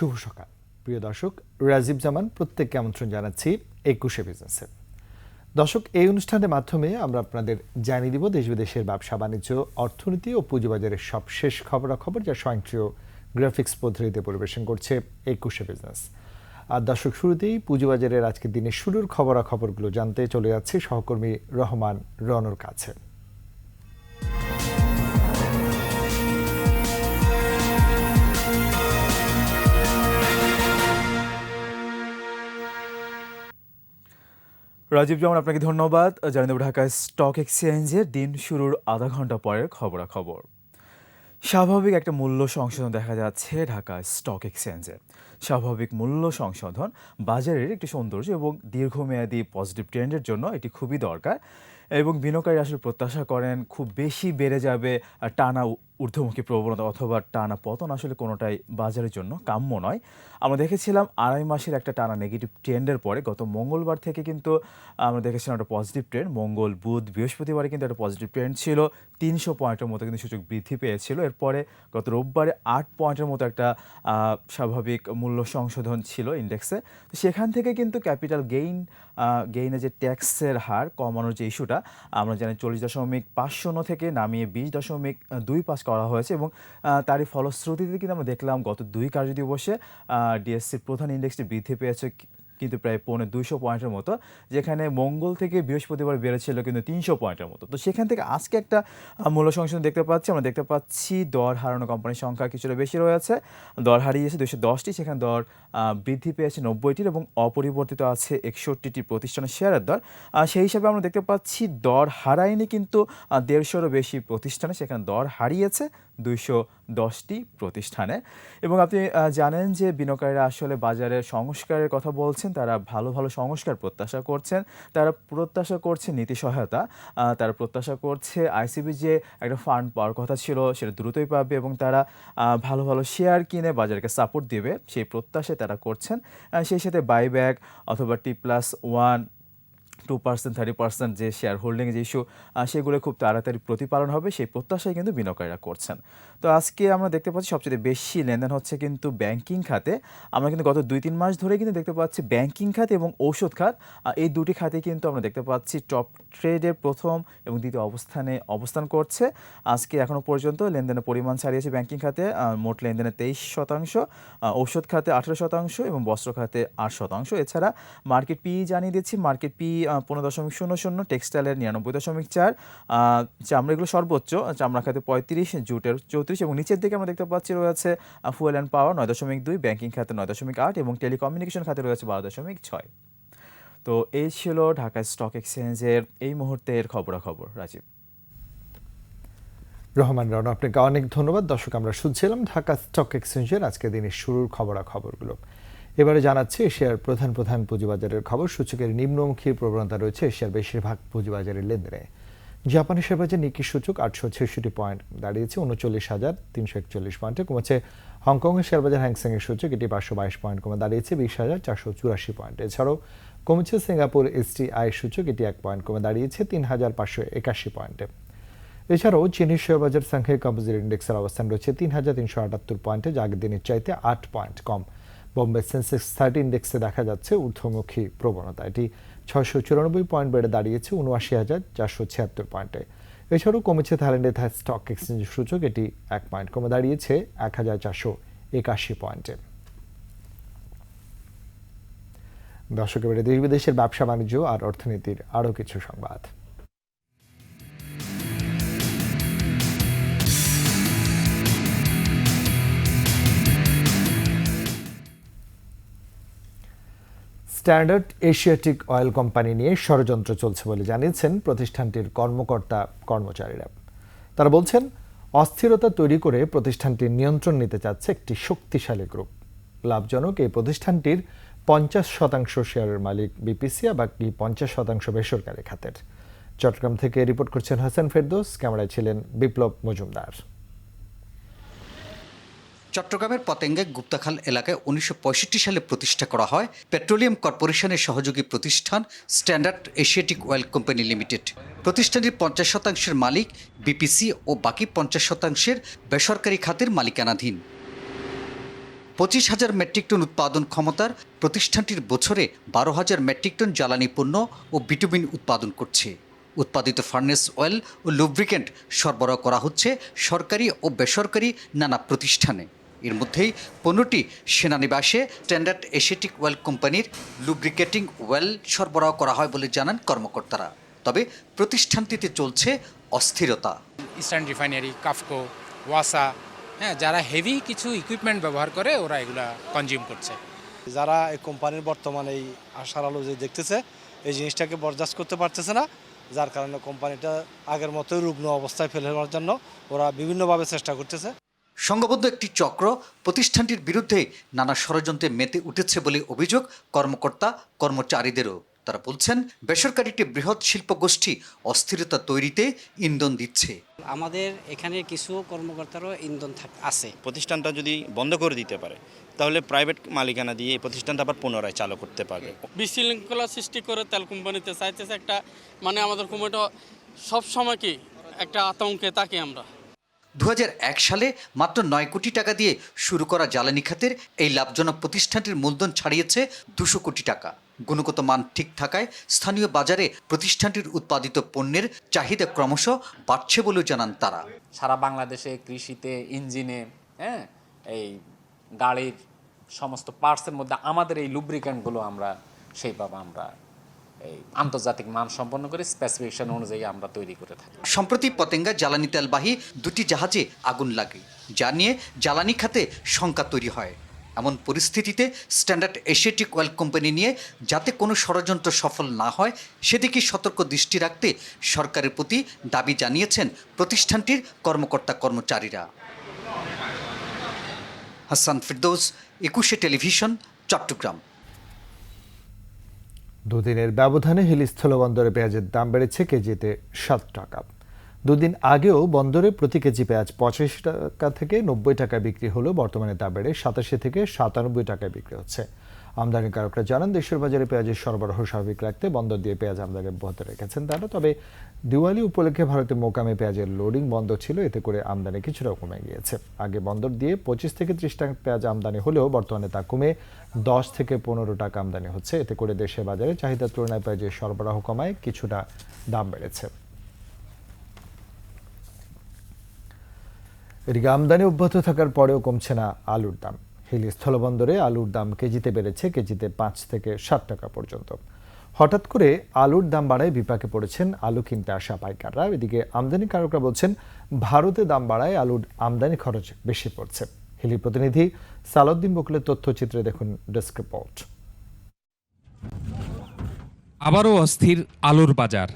শুভ সকাল। প্রিয় দর্শক, রাজীব জামান প্রত্যেককে আমন্ত্রণ জানাচ্ছি একুশে বিজনেসে। দর্শক, এই অনুষ্ঠানের মাধ্যমে আমরা আপনাদের জানিয়ে দিব দেশ বিদেশের ব্যবসা, বাণিজ্য, অর্থনীতি ও পুঁজিবাজারের সব শেষ খবরাখবর যা স্বয়ংক্রিয় গ্রাফিক্স পদ্ধতিতে পরিবেশন করছে একুশে বিজনেস। আর দর্শক, শুরুতেই পুঁজিবাজারের আজকের দিনে শুরুর খবরাখবরগুলো জানতে চলে যাচ্ছে সহকর্মী রহমান রনর কাছে। রাজীব যেমন আপনাকে ধন্যবাদ। জানিয়ে দেবো স্টক এক্সচেঞ্জের দিন শুরুর আধা ঘণ্টা পরের খবরাখবর। স্বাভাবিক একটা মূল্য সংশোধন দেখা যাচ্ছে ঢাকা স্টক এক্সচেঞ্জে স্বাভাবিক মূল্য সংশোধন বাজারের একটি সৌন্দর্য এবং দীর্ঘমেয়াদী পজিটিভ ট্রেন্ডের জন্য এটি খুবই দরকার এবং বিনিয়োগকারী আসলে প্রত্যাশা করেন খুব বেশি বেড়ে যাবে টানা ঊর্ধ্বমুখী প্রবণতা অথবা টানা পতন আসলে কোনোটাই বাজারের জন্য কাম্য নয়। আমরা দেখেছিলাম আড়াই মাসের একটা টানা নেগেটিভ ট্রেন্ডের পরে গত মঙ্গলবার থেকে কিন্তু আমরা দেখেছিলাম একটা পজিটিভ ট্রেন্ড মঙ্গল, বুধ, বৃহস্পতিবারে কিন্তু একটা পজিটিভ ট্রেন্ড ছিল। তিনশো পয়েন্টের মতো কিন্তু সূচক বৃদ্ধি পেয়েছিল। এরপরে গত রোববারে আট পয়েন্টের মতো একটা স্বাভাবিক মূল্য সংশোধন ছিল ইন্ডেক্সে তো সেখান থেকে কিন্তু ক্যাপিটাল গেইন গেইনে যে ট্যাক্সের হার কমানোর যে ইস্যুটা আমরা জানি চল্লিশ দশমিক পাঁচ শূন্য থেকে নামিয়ে বিশ দশমিক দুই পাঁচ করা হয়েছে এবং তারই ফলশ্রুতিতে কিন্তু আমরা দেখলাম গত দুই কার্যদিবসে ডিএসসির প্রধান ইন্ডেক্সটি বৃদ্ধি পেয়েছে কিন্তু প্রায় পৌনে দুইশো পয়েন্টের মতো, যেখানে মঙ্গল থেকে বৃহস্পতিবার বেড়েছিল কিন্তু তিনশো পয়েন্টের মতো। তো সেখান থেকে আজকে একটা মূল্য সংশোধন দেখতে পাচ্ছি। আমরা দেখতে পাচ্ছি দর হারানো কোম্পানির সংখ্যা কিছুটা বেশি রয়েছে। দর হারিয়েছে দুশো দশটি, সেখানে দর বৃদ্ধি পেয়েছে নব্বইটির এবং অপরিবর্তিত আছে একষট্টিটি প্রতিষ্ঠানের শেয়ারের দর। সেই হিসাবে আমরা দেখতে পাচ্ছি দর হারায়নি কিন্তু দেড়শোরও বেশি প্রতিষ্ঠানে, সেখানে দর হারিয়েছে দুইশো দশটি প্রতিষ্ঠানে। এবং আপনি জানেন যে বিনিয়োগকারীরা আসলে বাজারের সংস্কারের কথা বলছেন তারা ভালো ভালো সংস্কার প্রত্যাশা করছেন, তারা প্রত্যাশা করছে নীতি সহায়তা তারা প্রত্যাশা করছে আইসিবি যে একটা ফান্ড পাওয়ার কথা ছিল, সেটা দ্রুতই পাবে এবং তারা ভালো ভালো শেয়ার কিনে বাজারকে সাপোর্ট দেবে। সেই প্রত্যাশায় তারা করছেন সেই সাথে বাইব্যাক অথবা T plus one two percent thirty percent যে শেয়ার হোল্ডিং যে ইস্যু সেগুলো খুব তাড়াতাড়ি প্রতিপালন হবে, সেই প্রত্যাশাই কিন্তু বিনিয়োগকারীরা করছেন। তো আজকে আমরা দেখতে পাচ্ছি সবচেয়ে বেশি লেনদেন হচ্ছে কিন্তু ব্যাংকিং খাতে। আমরা কিন্তু গত দুই, তিন মাস ধরে কিন্তু দেখতে পাচ্ছি ব্যাংকিং খাত এবং ঔষধ খাত এই দুটি খাতে কিন্তু আমরা দেখতে পাচ্ছি টপ ট্রেডের প্রথম এবং দ্বিতীয় অবস্থানে অবস্থান করছে। আজকে এখনও পর্যন্ত লেনদেনের পরিমাণ ছাড়িয়েছে ব্যাংকিং খাতে মোট লেনদেনে তেইশ শতাংশ ঔষধ খাতে আঠেরো শতাংশ এবং বস্ত্র খাতে আট শতাংশ। এছাড়া মার্কেট পি জানিয়ে দিচ্ছি মার্কেট পি পনেরো দশমিক শূন্য শূন্য, টেক্সটাইলের নিরানব্বই দশমিক চার চামড়া এগুলো সর্বোচ্চ চামড়া খাতে পঁয়ত্রিশ, জুটের চৌত্রিশ এবং নিচের দিকে আমরা দেখতে পাচ্ছি রয়েছে ফুয়েল অ্যান্ড পাওয়ার নয় দশমিক দুই ব্যাংকিং খাতে নয় দশমিক আট এবং টেলিকমিউনিকেশন খাতে রয়েছে বারো দশমিক ছয়। তো এই ছিল ঢাকা স্টক এক্সচেঞ্জের এই মুহূর্তের খবরাখবর, রাজীব। রহমান রন, আপনাকে অনেক ধন্যবাদ। দর্শক, আমরা শুনছিলাম ঢাকা স্টক এক্সচেঞ্জের আজকে দিনের শুরুর খবরাখবরগুলো। এবারে জানাচ্ছি এশিয়ার প্রধান প্রধান পুঁজিবাজারের খবর। সূচকের নিম্নমুখী প্রবণতা রয়েছে এশিয়ার বেশিরভাগ পুঁজিবাজারের লেনদেনে। জাপানের বাজার নিকি সূচক, আটশো ছেষট্টি পয়েন্ট দাঁড়িয়েছে, উনচল্লিশ হাজার তিনশো একচল্লিশ পয়েন্টে কমেছে। হংকংয়ের শেয়ার বাজার হ্যাংসেং এর সূচক, এটি পাঁচশো বাইশ পয়েন্ট কমে দাঁড়িয়েছে, বিশ হাজার চারশো চুরাশি পয়েন্ট। এছাড়াও কমেছে সিঙ্গাপুর এসটি আই সূচক, এটি এক পয়েন্ট কমে দাঁড়িয়েছে, তিন হাজার পাঁচশো একাশি পয়েন্টে। এছাড়াও চীনের শেয়ার বাজার সংখ্যায় কম্পোজিট ইন্ডেক্সের অবস্থান রয়েছে, তিন হাজার তিনশো আটাত্তর পয়েন্টে, যা আগের দিনের চাইতে আট পয়েন্ট কম। বোম্বে সেন্সেক্স থার্টি ইন্ডেক্সে দেখা যাচ্ছে ঊর্ধ্বমুখী প্রবণতা। এটি ছয়শো চুরানব্বই পয়েন্ট বেড়ে দাঁড়িয়েছে উনআশি হাজার চারশো ছিয়াত্তর পয়েন্টে। এছাড়াও কমেছে থাইল্যান্ডের থাই স্টক এক্সচেঞ্জ সূচক, এটি এক পয়েন্ট কমে দাঁড়িয়েছে এক হাজার চারশো একাশি পয়েন্টে। দর্শক, এবারে দেশ বিদেশের ব্যবসা বাণিজ্য আর অর্থনীতির আরও কিছু সংবাদ। স্ট্যান্ডার্ড এশিয়াটিক অয়েল কোম্পানি নিয়ে ষড়যন্ত্র চলছে বলে জানিয়েছেন প্রতিষ্ঠানটির কর্মকর্তা কর্মচারীরা। তারা বলছেন, অস্থিরতা তৈরি করে প্রতিষ্ঠানটির নিয়ন্ত্রণ নিতে চাচ্ছে একটি শক্তিশালী গ্রুপ। লাভজনক এই প্রতিষ্ঠানটির পঞ্চাশ শতাংশ শেয়ারের মালিক বিপিসি বাকি পঞ্চাশ শতাংশ বেসরকারি খাতের। চট্টগ্রাম থেকে রিপোর্ট করছেন হাসান ফেরদৌস। ক্যামেরায় ছিলেন বিপ্লব মজুমদার। চট্টগ্রামের পতেঙ্গে গুপ্তাখাল এলাকায় উনিশশো পঁয়ষট্টি সালে প্রতিষ্ঠা করা হয় পেট্রোলিয়াম কর্পোরেশনের সহযোগী প্রতিষ্ঠান standard Asiatic oil company limited. প্রতিষ্ঠানটির পঞ্চাশ শতাংশের মালিক বিপিসি ও বাকি পঞ্চাশ শতাংশের বেসরকারি খাতের মালিকানাধীন। পঁচিশ হাজার মেট্রিক টন উৎপাদন ক্ষমতার প্রতিষ্ঠানটির বছরে বারো হাজার মেট্রিক টন জ্বালানি পণ্য ও বিটুমিন উৎপাদন করছে। উৎপাদিত ফার্নেস অয়েল ও লুব্রিকেন্ট সরবরাহ করা হচ্ছে সরকারি ও বেসরকারি নানা প্রতিষ্ঠানে। এর মধ্যেই পণ্যটি সেনানিবাসে স্ট্যান্ডার্ড এশিয়াটিক ওয়েল কোম্পানির লুব্রিকেটিং ওয়েল সরবরাহ করা হয় বলে জানান কর্মকর্তারা। তবে প্রতিষ্ঠানটিতে চলছে অস্থিরতা। ইস্টার্ন রিফাইনারি কাফকো ওয়াসা হ্যাঁ যারা হেভি কিছু ইকুইপমেন্ট ব্যবহার করে ওরা এগুলা কনজিউম করছে। যারা এই কোম্পানির বর্তমানে এই আশার আলো যে দেখতেছে এই জিনিসটাকে বরদাস্ত করতে পারতেছে না যার কারণে কোম্পানিটা আগের মতোই রুগ্ন অবস্থায় ফেলে দেওয়ার জন্য ওরা বিভিন্নভাবে চেষ্টা করতেছে। সংঘবদ্ধ একটি চক্র প্রতিষ্ঠানটির বিরুদ্ধে নানা ষড়যন্ত্রে মেতে উঠেছে বলে অভিযোগ কর্মকর্তা কর্মচারীদেরও। তারা বলছেন বেসরকারিটি বৃহৎ শিল্প গোষ্ঠী অস্থিরতা তৈরিতে ইন্ধন দিচ্ছে। আমাদের এখানে কিছু কর্মকর্তারও ইন্ধন থাক আছে। প্রতিষ্ঠানটা যদি বন্ধ করে দিতে পারে তাহলে প্রাইভেট মালিকানা দিয়ে এই প্রতিষ্ঠানটা আবার পুনরায় চালু করতে পারবে বিশৃঙ্খলা সৃষ্টি করে তেল কোম্পানিতে চাইতেছে একটা মানে আমাদের কোম্পানিটা সব সময় কি একটা আতঙ্কে থাকি আমরা। দু হাজার এক সালে মাত্র নয় কোটি টাকা দিয়ে শুরু করা জ্বালানি খাতের এই লাভজনক প্রতিষ্ঠানটির মূলধন ছাড়িয়েছে দুশো কোটি টাকা। গুণগত মান ঠিক থাকায় স্থানীয় বাজারে প্রতিষ্ঠানটির উৎপাদিত পণ্যের চাহিদা ক্রমশ বাড়ছে বলেও জানান তারা। সারা বাংলাদেশে কৃষিতে, ইঞ্জিনে হ্যাঁ এই গাড়ির সমস্ত পার্টসের মধ্যে আমাদের এই লুব্রিক্যান্টগুলো আমরা সেইভাবে আমরা আন্তর্জাতিক মান সম্পন্ন করে স্পেসিফিকেশন অনুযায়ী আমরা তৈরি করে থাকি। সম্প্রতি পতেঙ্গা জ্বালানি তেলবাহী দুটি জাহাজে আগুন লাগে, যা নিয়ে জ্বালানি খাতে শঙ্কা তৈরি হয়। এমন পরিস্থিতিতে স্ট্যান্ডার্ড এশিয়াটিক অয়েল কোম্পানি নিয়ে যাতে কোনো ষড়যন্ত্র সফল না হয়, সেদিকে সতর্ক দৃষ্টি রাখতে সরকারের প্রতি দাবি জানিয়েছেন প্রতিষ্ঠানটির কর্মকর্তা কর্মচারীরা। হাসান ফিরদৌস, একুশে টেলিভিশন, চট্টগ্রাম। দুদিনের ব্যবধানে হিলি স্থলবন্দরে পেঁয়াজের দাম বেড়েছে কেজিতে সাত টাকা। দুদিন আগেও বন্দরে প্রতি কেজি পেঁয়াজ পঁচাশি টাকা থেকে নব্বই টাকায় বিক্রি হলেও বর্তমানে তা বেড়ে সাতাশি থেকে সাতানব্বই টাকায় বিক্রি হচ্ছে। আমদানিকারকরা জানান, দেশের বাজারে পেঁয়াজের সরবরাহ স্বাভাবিক রাখতে বন্দর দিয়ে পেঁয়াজ আমদানি অব্যাহত রেখেছেন তারা। তবে দিওয়ালি উপলক্ষে ভারতে মোকামে পেঁয়াজের লোডিং বন্ধ ছিল, এতে করে আমদানি কিছুটা কমে গিয়েছে। আগে বন্দর দিয়ে পঁচিশ থেকে ত্রিশ টাকা পেঁয়াজ আমদানি হলেও বর্তমানে তা কমে দশ থেকে পনেরো টাকা আমদানি হচ্ছে। এতে করে দেশের বাজারে চাহিদার তুলনায় পেঁয়াজের সরবরাহ কমায় কিছুটা দাম বেড়েছে। এদিকে আমদানি অব্যাহত থাকার পরেও কমছে না আলুর দাম। হিলি স্থলবন্দরে আলুর দাম কেজিতে বেড়েছে, কেজিতে পাঁচ থেকে সাত টাকা পর্যন্ত। হঠাৎ করে আলুর দাম বাড়ায় বিপাকে পড়েছেন আলু কিনতে আসা পাইকাররা। এদিকে আমদানিকারকরা বলছেন, ভারতে দাম বাড়ায় আলুর আমদানি খরচ বেশি পড়ছে। হিলি প্রতিনিধি সালাউদ্দিন বকুলের তথ্যচিত্রে দেখুন ডেস্ক রিপোর্ট। আবারও অস্থির আলুর বাজার।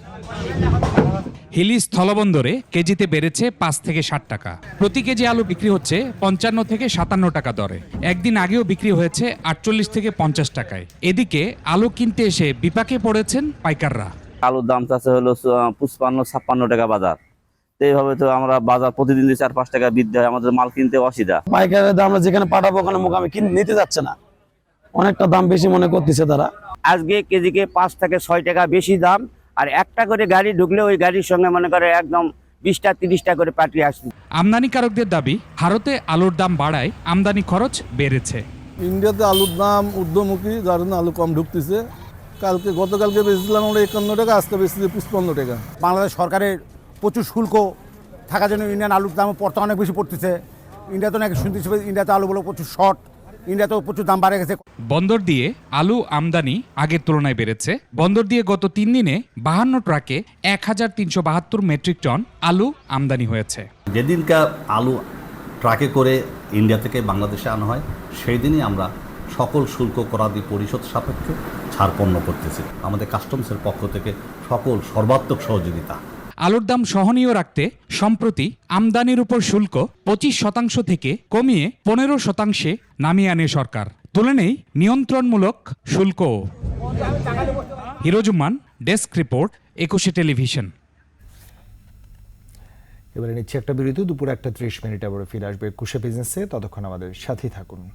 হিলি স্থলবন্দরে কেজিতে বেড়েছে পাঁচ থেকে ষাট টাকা। প্রতি কেজি আলু বিক্রি হচ্ছে পঞ্চান্ন থেকে সাতান্ন টাকা দরে। একদিন আগেও বিক্রি হয়েছে আটচল্লিশ থেকে পঞ্চাশ টাকায়। এদিকে আলু কিনতে এসে বিপাকে পড়েছেন পাইকাররা। আলুর দাম চাচ্ছে হলো পুষ্পান্ন ছাপ্পান্ন টাকা বাজার। তো এইভাবে তো আমরা বাজার প্রতিদিন চার পাঁচ টাকা বৃদ্ধি হয় আমাদের মাল কিনতে অসুবিধা। পাইকারের দাম যেখানে পাঠাবো ওখানে মোকামে কিনে নিতে যাচ্ছে না। অনেকটা দাম বেশি মনে করতেছে তারা। আজকে কেজিকে পাঁচ থেকে ছয় টাকা বেশি দাম। আর একটা করে গাড়ি ঢুকলে ওই গাড়ির সঙ্গে মনে করে একদম বিশটা তিরিশটা করে পাঠিয়ে আসছে। আমদানিকারকদের দাবি ভারতে আলুর দাম বাড়ায় আমদানি খরচ বেড়েছে। ইন্ডিয়াতে আলুর দাম ঊর্ধ্বমুখী যার জন্য আলু কম ঢুকতেছে। কালকে গতকালকে বেচেছিলাম আমরা একান্ন টাকা আজকে বেচেছি পঁচপান্ন টাকা। বাংলাদেশ সরকারের প্রচুর শুল্ক থাকার জন্য ইন্ডিয়ান আলুর দাম পড়তে অনেক বেশি পড়তেছে। ইন্ডিয়াতে নাকি শুনতেছি ইন্ডিয়াতে আলুগুলো প্রচুর শর্ট। ইন্ডিয়াতেও প্রচুর দাম বাড়ে গেছে। বন্দর দিয়ে আলু আমদানি আগের তুলনায় বেড়েছে। বন্দর দিয়ে গত তিন দিনে বাহান্ন ট্রাকে এক হাজার তিনশো বাহাত্তর মেট্রিক টন আলু আমদানি হয়েছে। যেদিনকার আলু ট্রাকে করে ইন্ডিয়া থেকে বাংলাদেশে আনা হয় সেই দিনই আমরা সকল শুল্ক করাদি পরিশোধ সাপেক্ষে ছাড় পণ্য করতেছি। আমাদের কাস্টমসের পক্ষ থেকে সকল সর্বাত্মক সহযোগিতা। আলুর দাম সহনীয় রাখতে সম্প্রতি আমদানির উপর শুল্ক পঁচিশ শতাংশ থেকে কমিয়ে পনেরো শতাংশে নামিয়ে আনে সরকার। তুলে নেই নিয়ন্ত্রণমূলক শুল্কও। হিরোজুমান ডেস্ক রিপোর্ট, একুশে টেলিভিশন। এবারে নিচ্ছে একটা বিরতি, দুপুর একটা ত্রিশ মিনিট আবার ফিরে আসবে কুশে বিজনেসে। ততক্ষণ আমাদের সাথেই থাকুন।